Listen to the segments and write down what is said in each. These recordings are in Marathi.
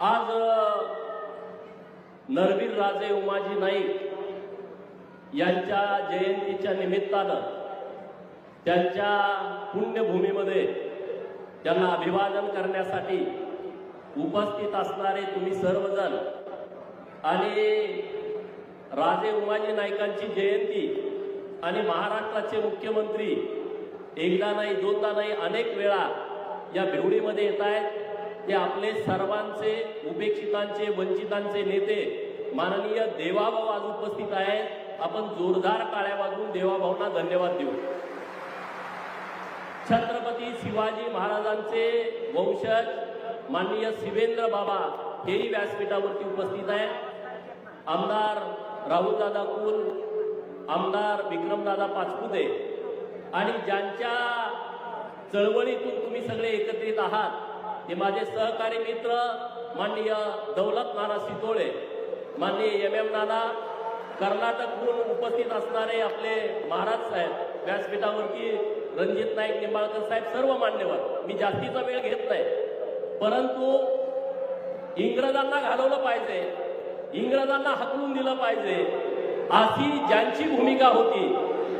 आज नरवीर राजे उमाजी नाईक यांच्या जयंतीच्या निमित्तानं त्यांच्या पुण्यभूमीमध्ये त्यांना अभिवादन करण्यासाठी उपस्थित असणारे तुम्ही सर्वजण आणि राजे उमाजी नाईकांची जयंती आणि महाराष्ट्राचे मुख्यमंत्री एकदा नाही दोनदा नाही अनेक वेळा या भिवडीमध्ये येत आहेत. ते आपले सर्वांचे उपेक्षितांचे वंचितांचे नेते माननीय देवाभाऊ आज उपस्थित आहेत. आपण जोरदार काळ्या वाजवून देवाभाऊंना धन्यवाद देऊ. छत्रपती शिवाजी महाराजांचे वंशज माननीय शिवेंद्र बाबा हेही व्यासपीठावरती उपस्थित आहेत. आमदार राहुलदादा कुल आमदार विक्रमदादा पाचपुते आणि ज्यांच्या चळवळीतून तुम्ही सगळे एकत्रित आहात ते माझे सहकारी मित्र माननीय दौलत नाना सितोळे माननीय एम एम नाना कर्नाटकहून उपस्थित असणारे आपले महाराज साहेब व्यासपीठावरती रणजित नाईक निंबाळकर साहेब सर्व मान्यवर. मी जास्तीचा वेळ घेत नाही. परंतु इंग्रजांना घालवलं पाहिजे. इंग्रजांना हकलून दिलं पाहिजे. अशी ज्यांची भूमिका होती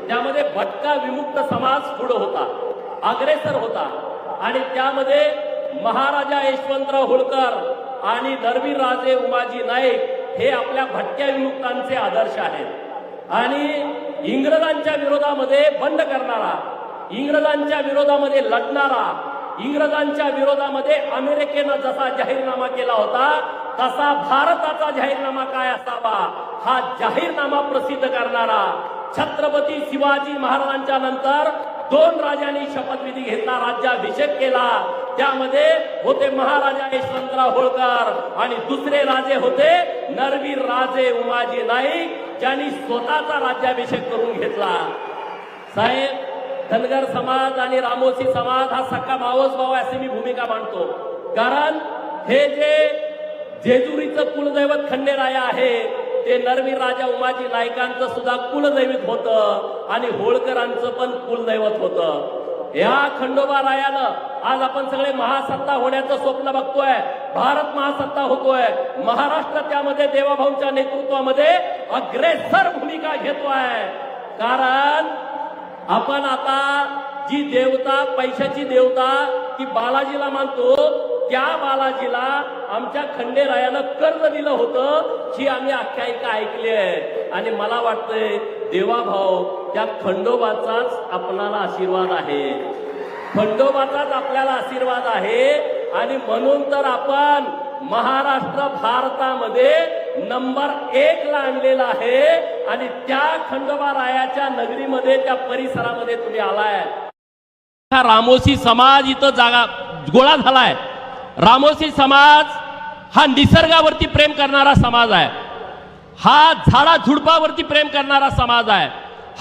त्यामध्ये भटका विमुक्त समाज पुढे होता अग्रेसर होता. आणि त्यामध्ये महाराजा यशवंतराव होळकर आणि धर्मी राजे उमाजी नाईक हे आपल्या भटक्या विमुक्तांचे आदर्श आहेत. आणि इंग्रजांच्या विरोधामध्ये बंड करणारा इंग्रजांच्या विरोधामध्ये लढणारा इंग्रजांच्या विरोधामध्ये अमेरिकेनं जसा जाहीरनामा केला होता तसा भारताचा जाहीरनामा काय असावा हा जाहीरनामा प्रसिद्ध करणारा छत्रपती शिवाजी महाराजांच्या नंतर दोन राजांनी शपथविधी घेतला राज्याभिषेक केला. त्यामध्ये होते महाराजा यशवंतराव होळकर आणि दुसरे राजे होते नरवीर राजे उमाजी नाईक ज्यांनी स्वतःचा राज्याभिषेक करून घेतला. साहेब धनगर समाज आणि रामोसी समाज हा सक्का मावस भाव अशी मी भूमिका मांडतो. कारण हे जे जेजुरीचं कुलदैवत खंडेराया आहे ते नरवीर राजा उमाजी नायकांचं सुद्धा कुलदैवत होतं आणि होळकरांचं पण कुलदैवत होतं. या खंडोबा रायानं आज आपण सगळे महासत्ता होण्याचं स्वप्न बघतोय. भारत महासत्ता होतोय. महाराष्ट्र त्यामध्ये देवाभाऊंच्या नेतृत्वामध्ये अग्रेसर भूमिका घेतोय. कारण आपण आता जी देवता पैशाची देवता ती बालाजीला मानतो त्या बालाजीला आमच्या खंडेरायानं कर्ज दिलं होतं ही आम्ही आख्यायिका ऐकली आहे आणि मला वाटतंय देवाभाऊ त्या खंडोबाचाच आपणाला आशीर्वाद आहे. खंडोबाचाच आपल्याला आशीर्वाद आहे. आणि म्हणून तर आपण महाराष्ट्र भारतामध्ये नंबर एक ला आणलेला आहे. आणि त्या खंडोबा रायाच्या नगरीमध्ये त्या परिसरामध्ये तुम्ही आलाय. रामोशी समाज इथं जागा गोळा झालाय. रामोसी समाज हा निसर्गावरती प्रेम करणारा समाज आहे. हा झाडा झुडपावरती प्रेम करणारा समाज आहे.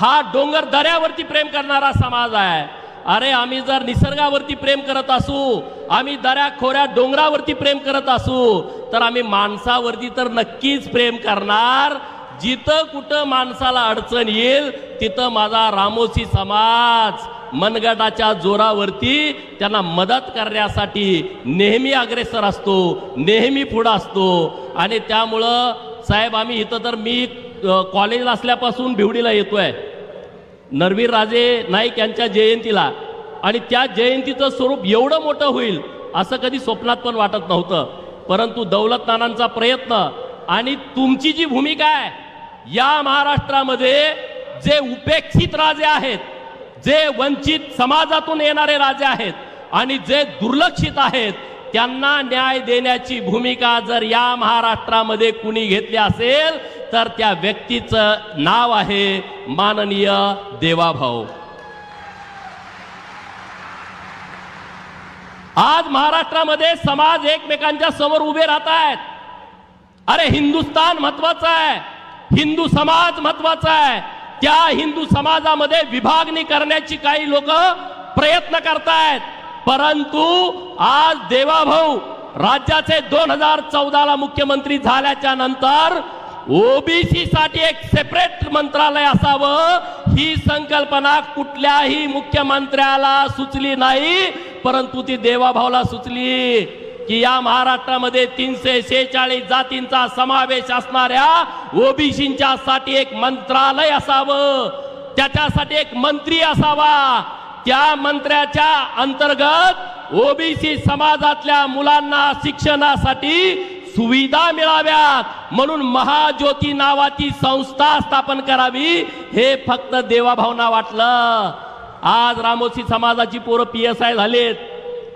हा डोंगर दऱ्यावरती प्रेम करणारा समाज आहे. अरे आम्ही जर निसर्गावरती प्रेम करत असू आम्ही दऱ्या खोऱ्या डोंगरावरती प्रेम करत असू तर आम्ही माणसावरती तर नक्कीच प्रेम करणार. जिथं कुठं माणसाला अडचण येईल तिथं माझा रामोसी समाज मनगटाच्या जोरावरती त्यांना मदत करण्यासाठी नेहमी अग्रेसर असतो नेहमी पुढं असतो. आणि त्यामुळं साहेब आम्ही इथं तर मी कॉलेजला असल्यापासून भिवडीला येतोय. नरवीर राजे नाईक यांच्या जयंतीला. आणि त्या जयंतीचं स्वरूप एवढं मोठं होईल असं कधी स्वप्नात पण वाटत नव्हतं. परंतु दौलतनानांचा प्रयत्न आणि तुमची जी भूमिका आहे या महाराष्ट्रामध्ये जे उपेक्षित राजे आहेत जे वंचित समाजातून येणारे राजे आहेत आणि जे दुर्लक्षित आहेत त्यांना न्याय देण्याची भूमिका जर या महाराष्ट्रामध्ये कुणी घेतली असेल तर त्या व्यक्तीचं नाव आहे माननीय देवाभाऊ. आज महाराष्ट्रामध्ये समाज एकमेकांच्या समोर उभे राहत आहेत अरे हिंदुस्तान महत्त्वाचा आहे. हिंदू समाज महत्त्वाचा आहे. त्या हिंदू समाजामध्ये विभागणी करण्याची काही लोक प्रयत्न करतायत. परंतु आज देवाभाऊ राज्याचे दोन हजार चौदाला मुख्यमंत्री झाल्याच्यानंतर ओबीसी साठी एक सेपरेट मंत्रालय असावं ही संकल्पना कुठल्याही मुख्यमंत्र्याला सुचली नाही परंतु ती देवाभाऊला सुचली. की या महाराष्ट्रामध्ये तीनशे शेहेचाळीस जातींचा समावेश असणाऱ्या ओबीसींच्या साठी एक मंत्रालय असावं. त्याच्यासाठी एक मंत्री असावा. त्या मंत्र्याच्या अंतर्गत ओबीसी समाजातल्या मुलांना शिक्षणासाठी सुविधा मिळाव्यात. म्हणून महाज्योती नावाची संस्था स्थापन करावी हे फक्त देवाभावना वाटलं. आज रामोशी समाजाची पोरं पी एस आय झालेत.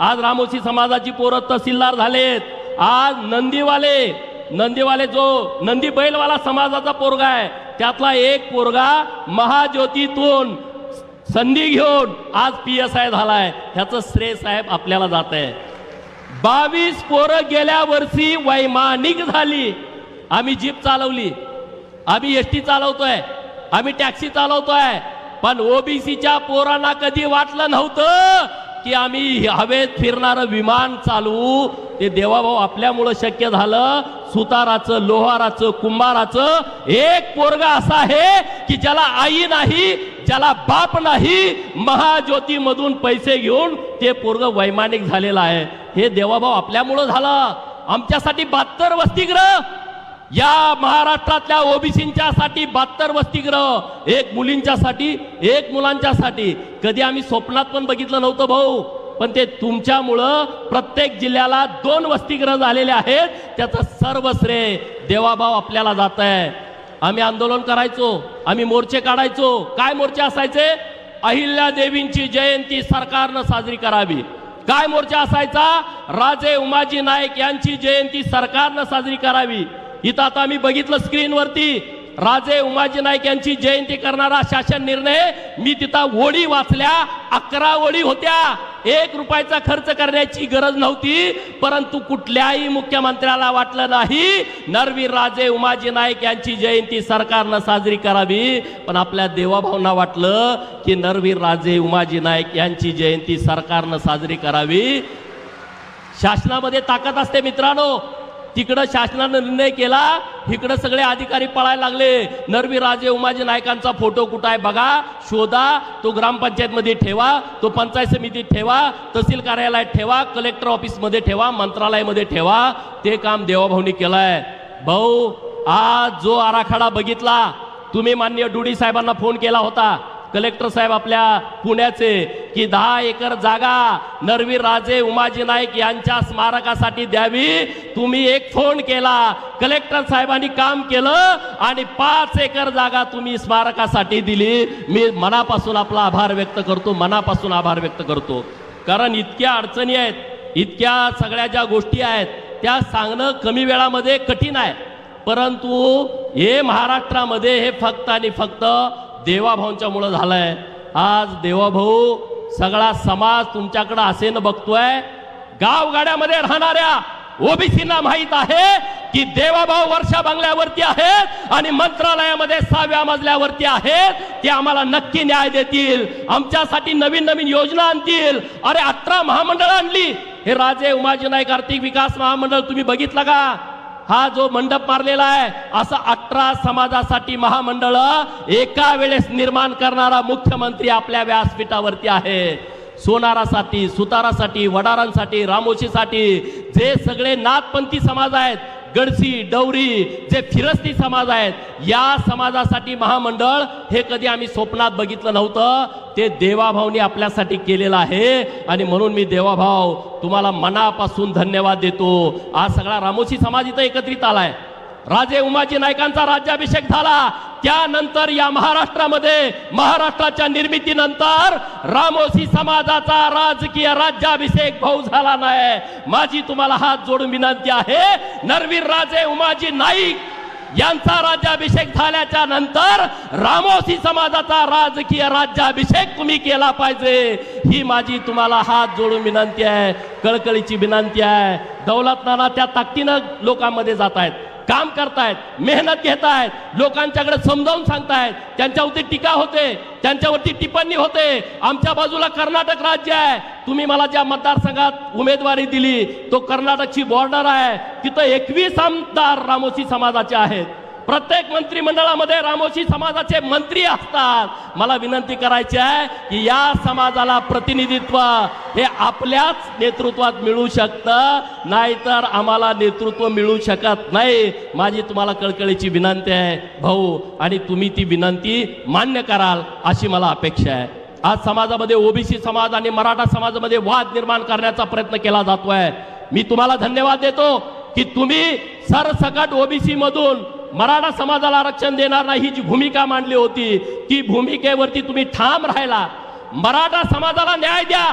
आज रामोशी समाजाची पोरं तहसीलदार झालेत. आज नंदीवाले नंदीवाले जो नंदी बैलवाला समाजाचा पोरगा आहे त्यातला एक पोरगा महाज्योतीतून संधी घेऊन आज पी एस आय झालाय. ह्याचं श्रेय साहेब आपल्याला जात आहे बावीस पोरं गेल्या वर्षी वैमानिक झाली. आम्ही जीप चालवली. आम्ही एस टी चालवतोय. आम्ही टॅक्सी चालवतोय. पण ओबीसीच्या पोरांना कधी वाटलं नव्हतं की आम्ही हवेत फिरणारं विमान चालवू ते देवाभाऊ आपल्यामुळं शक्य झालं. सुताराचं लोहाराचं कुंभाराचं एक पोरगा असा आहे की ज्याला आई नाही ज्याला बाप नाही महाज्योतीमधून पैसे घेऊन ते पोरग वैमानिक झालेलं आहे. हे देवाभाऊ आपल्यामुळं झालं. आमच्यासाठी बहात्तर वसतिगृह या महाराष्ट्रातल्या ओबीसींच्या साठी बहात्तर वसतिग्रह एक मुलींच्यासाठी एक मुलांच्यासाठी. कधी आम्ही स्वप्नात पण बघितलं नव्हतं भाऊ. पण ते तुमच्यामुळं प्रत्येक जिल्ह्याला दोन वसतिग्रह झालेले आहेत. त्याचं सर्व श्रेय देवाभाव आपल्याला जात आहे आम्ही आंदोलन करायचो आम्ही मोर्चे काढायचो. काय मोर्चे असायचे? अहिल्या देवींची जयंती सरकारनं साजरी करावी. काय मोर्चा असायचा? राजे उमाजी नाईक यांची जयंती सरकारनं साजरी करावी. इथं आता आम्ही बघितलं स्क्रीनवरती. राजे उमाजी नाईक यांची जयंती करणारा शासन निर्णय मी तिथं ओळी वाचल्या अकरा ओळी होत्या. एक रुपयाचा खर्च करण्याची गरज नव्हती परंतु कुठल्याही मुख्यमंत्र्याला वाटलं नाही नरवीर राजे उमाजी नाईक यांची जयंती सरकारनं साजरी करावी. पण आपल्या देवाभावना वाटलं की नरवीर राजे उमाजी नाईक यांची जयंती सरकारनं साजरी करावी. शासनामध्ये ताकद असते मित्रांनो. तिकडं शासनानं निर्णय केला इकडं सगळे अधिकारी पळायला लागले. नरवी राजे उमाजी नायकांचा फोटो कुठं आहे बघा. शोधा तो ग्रामपंचायतमध्ये ठेवा तो पंचायत समितीत ठेवा तहसील कार्यालयात ठेवा कलेक्टर ऑफिसमध्ये ठेवा मंत्रालयामध्ये ठेवा. ते काम देवाभाऊनी केलंय. भाऊ आज जो आराखडा बघितला तुम्ही मान्य डुडी साहेबांना फोन केला होता. कलेक्टर साहेब आपल्या पुण्याचे की दहा एकर जागा नरवीर राजे उमाजी नाईक यांच्या स्मारकासाठी द्यावी. तुम्ही एक फोन केला कलेक्टर साहेबांनी काम केलं आणि पाच एकर जागा तुम्ही स्मारकासाठी दिली. मी मनापासून आपला आभार व्यक्त करतो मनापासून आभार व्यक्त करतो. कारण इतक्या अडचणी आहेत इतक्या सगळ्या ज्या गोष्टी आहेत त्या सांगणं कमी वेळामध्ये कठीण आहे. परंतु हे महाराष्ट्रामध्ये हे फक्त आणि फक्त देवाभाऊंच्या मुळे झालंय. आज देवाभाऊ सगळा समाज तुमच्याकडे असेन बघतोय. गावगाड्यामध्ये राहणाऱ्या ओबीसीना माहीत आहे की देवाभाऊ वर्षा बंगल्यावरती आहेत आणि मंत्रालयामध्ये सहाव्या मजल्यावरती आहेत. ते आम्हाला नक्की न्याय देतील. आमच्यासाठी नवीन नवीन योजना आणतील. अरे अठरा महामंडळ आणली. हे राजे उमाजी नाईक आर्थिक विकास महामंडळ तुम्ही बघितलं का? हा जो मंडप मारलेला आहे असं अठरा समाजासाठी महामंडळ एका वेळेस निर्माण करणारा मुख्यमंत्री आपल्या व्यासपीठावरती आहे. सोनारासाठी सुतारासाठी वडारांसाठी रामोशीसाठी जे सगळे नाथपंथी समाज आहेत गडसी डवरी जे फिरस्ती समाज आहेत या समाजासाठी महामंडळ हे कधी आम्ही स्वप्नात बघितलं नव्हतं. ते देवाभाऊनी आपल्यासाठी केलेलं आहे आणि म्हणून मी देवाभाऊ तुम्हाला मनापासून धन्यवाद देतो. आज सगळा रामोशी समाज इथं एकत्रित आलाय. राजे उमाजी नायकांचा राज्याभिषेक झाला. त्यानंतर या महाराष्ट्रामध्ये महाराष्ट्राच्या निर्मितीनंतर रामोशी समाजाचा राजकीय राज्याभिषेक भाऊ झाला नाही. माझी तुम्हाला हात जोडून विनंती आहे नरवीर राजे उमाजी नाईक यांचा राज्याभिषेक झाल्याच्यानंतर रामोशी समाजाचा राजकीय राज्याभिषेक तुम्ही केला पाहिजे. ही माझी तुम्हाला हात जोडून विनंती आहे कळकळीची विनंती आहे. दौलत नाना त्या ताकदीनं लोकांमध्ये जात आहेत. काम करतायत मेहनत घेत आहेत लोकांच्याकडे समजावून सांगतायत त्यांच्यावरती टीका होते त्यांच्यावरती टिप्पणी होते. आमच्या बाजूला कर्नाटक राज्य आहे. तुम्ही मला ज्या मतदारसंघात उमेदवारी दिली तो कर्नाटकची बॉर्डर आहे. तिथं एकवीस आमदार रामोशी समाजाचे आहेत. प्रत्येक मंत्रिमंडळामध्ये रामोशी समाजाचे मंत्री असतात. मला विनंती करायची आहे की या समाजाला प्रतिनिधित्व हे आपल्याच नेतृत्वात मिळू शकतं नाहीतर आम्हाला नेतृत्व मिळू शकत नाही. माझी तुम्हाला कळकळीची विनंती आहे भाऊ आणि तुम्ही ती विनंती मान्य कराल अशी मला अपेक्षा आहे. आज समाजामध्ये ओबीसी समाज आणि मराठा समाजामध्ये वाद निर्माण करण्याचा प्रयत्न केला जातोय. मी तुम्हाला धन्यवाद देतो की तुम्ही सरसकट ओबीसी मधून मराठा समाजाला आरक्षण देणार नाही ही जी भूमिका मांडली होती ती भूमिकेवरती तुम्ही ठाम राहिला. मराठा समाजाला न्याय द्या.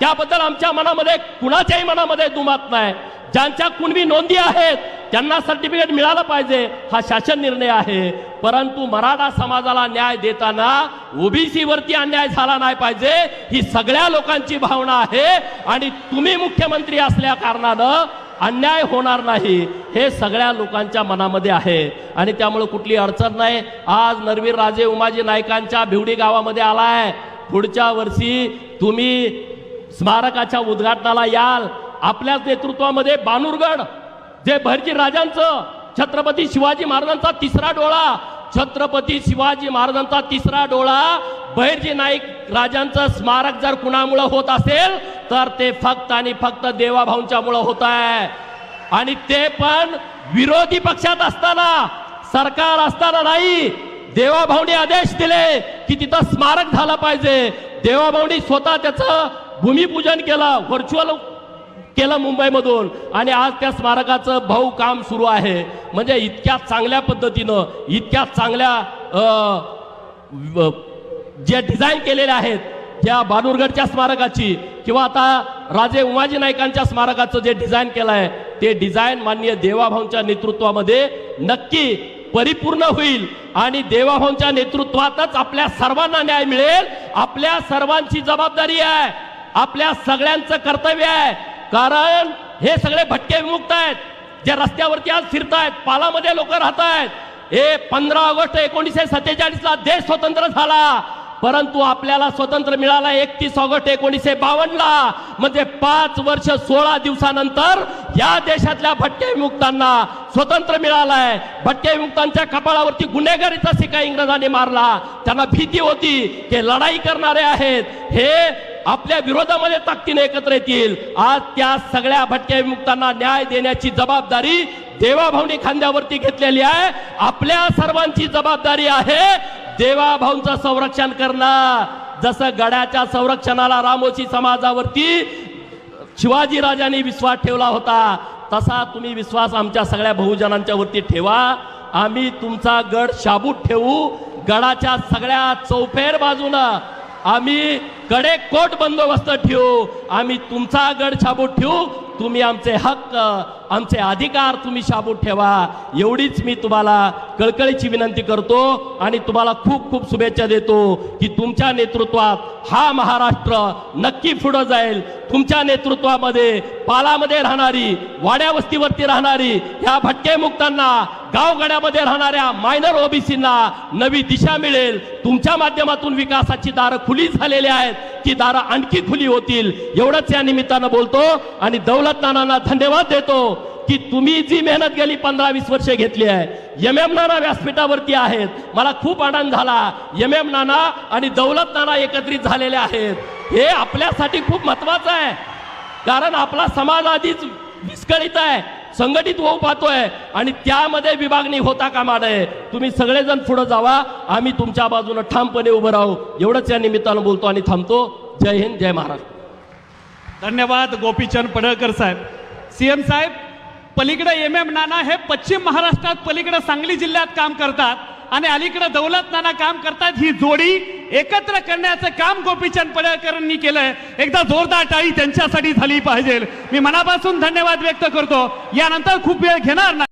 त्याबद्दल आमच्या मनामध्ये कुणाच्याही मनामध्ये दुमात नाही. ज्यांच्या कुणबी नोंदी आहेत त्यांना सर्टिफिकेट मिळालं पाहिजे हा शासन निर्णय आहे. परंतु मराठा समाजाला न्याय देताना ओबीसी वरती अन्याय झाला नाही पाहिजे ही सगळ्या लोकांची भावना आहे. आणि तुम्ही मुख्यमंत्री असल्या कारणानं अन्याय होणार नाही. हे सगळ्या लोकांच्या मनामध्ये आहे. आणि त्यामुळे कुठली अडचण नाही. आज नरवीर राजे उमाजी नायकांच्या भिवडी गावामध्ये आलाय. पुढच्या वर्षी तुम्ही स्मारकाच्या उद्घाटनाला याल. आपल्याच नेतृत्वामध्ये बानुरगड जे भरजी राजांचं छत्रपती शिवाजी महाराजांचा तिसरा डोळा छत्रपती शिवाजी महाराजांचा तिसरा डोळा बहिर्जी नाईक राजांचं स्मारक जर कुणामुळं होत असेल तर ते फक्त आणि फक्त देवाभाऊंच्या मुळे होत आहे. आणि ते पण विरोधी पक्षात असताना सरकार असताना नाही. देवाभाऊनी आदेश दिले की तिथं स्मारक झालं पाहिजे. देवाभाऊनी स्वतः त्याचं भूमिपूजन केलं व्हर्च्युअल केलं मुंबईमधून. आणि आज त्या स्मारकाचं भाऊ काम सुरू आहे. म्हणजे इतक्या चांगल्या पद्धतीनं इतक्या चांगल्या जे डिझाईन केलेल्या आहेत त्या बानुरगडच्या स्मारकाची किंवा आता राजे उमाजी नाईकांच्या स्मारकाचं जे डिझाईन केलं आहे ते डिझाईन माननीय देवाभाऊंच्या नेतृत्वामध्ये नक्की परिपूर्ण होईल. आणि देवाभाऊंच्या नेतृत्वातच आपल्या सर्वांना न्याय मिळेल. आपल्या सर्वांची जबाबदारी आहे. आपल्या सगळ्यांचं कर्तव्य आहे. कारण हे सगळे भटके विमुक्त आहेत. जे रस्त्यावरती आज फिरतायत पालामध्ये लोक राहत आहेत हे पंधरा ऑगस्ट एकोणीसशे सत्तेचाळीस ला देश स्वतंत्र झाला. परंतु आपल्याला स्वतंत्र मिळाला एकतीस ऑगस्ट एकोणीसशे बावन्न ला म्हणजे पाच वर्ष सोळा दिवसानंतर या देशातल्या भटके विमुक्तांना स्वतंत्र मिळालाय. भटके विमुक्तांच्या कपाळावरती गुन्हेगारीचा शिका इंग्रजांनी मारला. त्यांना भीती होती की लढाई करणारे आहेत. हे आपल्या विरोधामध्ये ताकदीने एकत्र येतील. आज त्या सगळ्या भटक्या विमुक्तांना न्याय देण्याची जबाबदारी देवाभाऊनी खांद्यावरती घेतलेली आहे. आपल्या सर्वांची जबाबदारी आहे देवाभाऊंचं संरक्षण करणं. जसं गड्याच्या संरक्षणाला रामोशी समाजावरती शिवाजी राजांनी विश्वास ठेवला होता तसा तुम्ही विश्वास आमच्या सगळ्या बहुजनांच्या वरती ठेवा. आम्ही तुमचा गड शाबूत ठेवू. गडाच्या सगळ्या चौफेर बाजूनं आम्ही कडे कोट बंदोबस्त ठेवू आम्ही तुमचा गड छाबूत ठेवू तुम्ही आमचे हक्क आमचे अधिकार तुम्ही शाबूत ठेवा. एवढीच मी तुम्हाला कळकळीची विनंती करतो आणि तुम्हाला खूप खूप शुभेच्छा देतो की तुमच्या नेतृत्वात हा महाराष्ट्र नक्की पुढं जाईल. तुमच्या नेतृत्वामध्ये पालामध्ये राहणारी वाड्यावस्तीवरती राहणारी ह्या भटके मुक्तांना गावगड्यामध्ये राहणाऱ्या मायनर ओबीसींना नवी दिशा मिळेल. तुमच्या माध्यमातून विकासाची दारं खुली झालेली आहेत. ती दारं आणखी खुली होतील. एवढंच या निमित्तानं बोलतो आणि दौलत नानांना धन्यवाद देतो की तुम्ही जी मेहनत गेली पंधरा वीस वर्षे घेतली आहे. एम एम नाना व्यासपीठावरती आहेत. मला खूप आनंद झाला. एम एम नाना आणि दौलत नाना एकत्रित झालेले आहेत. हे आपल्यासाठी खूप महत्वाचं आहे. कारण आपला समाज आधीच विस्कळीत आहे. संघटित होऊ पाहतोय आणि त्यामध्ये विभागणी होता कामा नये तुम्ही सगळेजण पुढे जावा. आम्ही तुमच्या बाजूने ठामपणे उभं राहू. एवढंच या निमित्तानं बोलतो आणि थांबतो. जय हिंद जय महाराष्ट्र. धन्यवाद गोपीचंद पडळकर साहेब. सीएम साहेब पलीकडे एम एम नाना हे पश्चिम महाराष्ट्रात पलीकडे सांगली जिल्ह्यात काम करतात. आणि अलीकडे दौलत नाना काम करतात ही जोडी एकत्र करण्याचं काम गोपीचंद पडळकरांनी केलंय. एकदा जोरदार टाळी त्यांच्यासाठी झाली पाहिजे. मी मनापासून धन्यवाद व्यक्त करतो. यानंतर खूप वेळ घेणार नाही.